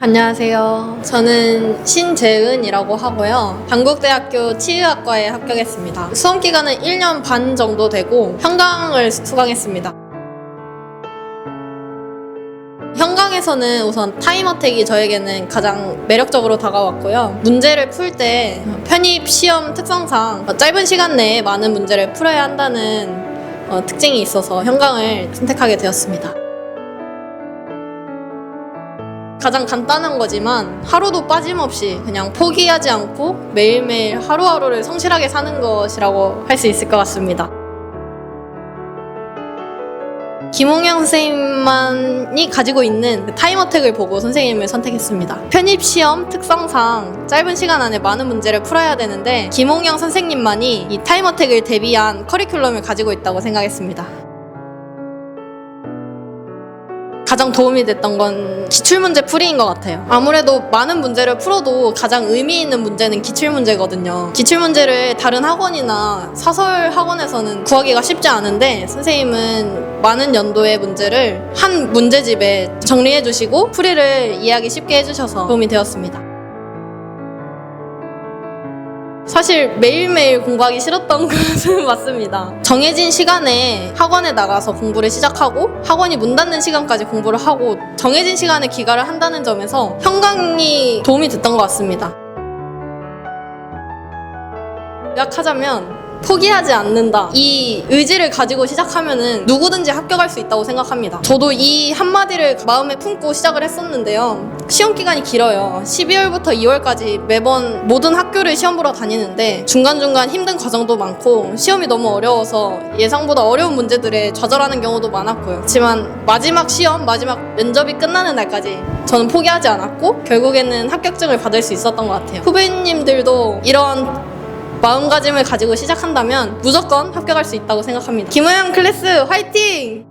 안녕하세요. 저는 신재은이라고 하고요. 단국대학교 치의학과에 합격했습니다. 수험 기간은 1년 반 정도 되고 현강을 수강했습니다. 현강에서는 우선 타임어택이 저에게는 가장 매력적으로 다가왔고요. 문제를 풀 때 편입 시험 특성상 짧은 시간 내에 많은 문제를 풀어야 한다는 어, 특징이 있어서 현강을 선택하게 되었습니다. 가장 간단한 거지만 하루도 빠짐없이 그냥 포기하지 않고 매일매일 하루하루를 성실하게 사는 것이라고 할 수 있을 것 같습니다. 김홍영 선생님만이 가지고 있는 그 타임어택을 보고 선생님을 선택했습니다. 편입시험 특성상 짧은 시간 안에 많은 문제를 풀어야 되는데 김홍영 선생님만이 이 타임어택을 대비한 커리큘럼을 가지고 있다고 생각했습니다. 가장 도움이 됐던 건 기출문제 풀이인 것 같아요. 아무래도 많은 문제를 풀어도 가장 의미 있는 문제는 기출문제거든요. 기출문제를 다른 학원이나 사설 학원에서는 구하기가 쉽지 않은데 선생님은 많은 연도의 문제를 한 문제집에 정리해 주시고 풀이를 이해하기 쉽게 해주셔서 도움이 되었습니다. 사실 매일매일 공부하기 싫었던 것은 맞습니다. 정해진 시간에 학원에 나가서 공부를 시작하고 학원이 문 닫는 시간까지 공부를 하고 정해진 시간에 귀가를 한다는 점에서 현강이 도움이 됐던 것 같습니다. 요약하자면 포기하지 않는다. 이 의지를 가지고 시작하면은 누구든지 합격할 수 있다고 생각합니다. 저도 이 한마디를 마음에 품고 시작을 했었는데요. 시험 기간이 길어요. 12월부터 2월까지 매번 모든 학교를 시험 보러 다니는데 중간중간 힘든 과정도 많고 시험이 너무 어려워서 예상보다 어려운 문제들에 좌절하는 경우도 많았고요. 하지만 마지막 시험, 마지막 면접이 끝나는 날까지 저는 포기하지 않았고 결국에는 합격증을 받을 수 있었던 것 같아요. 후배님들도 이런 마음가짐을 가지고 시작한다면 무조건 합격할 수 있다고 생각합니다. 김호영 클래스 화이팅!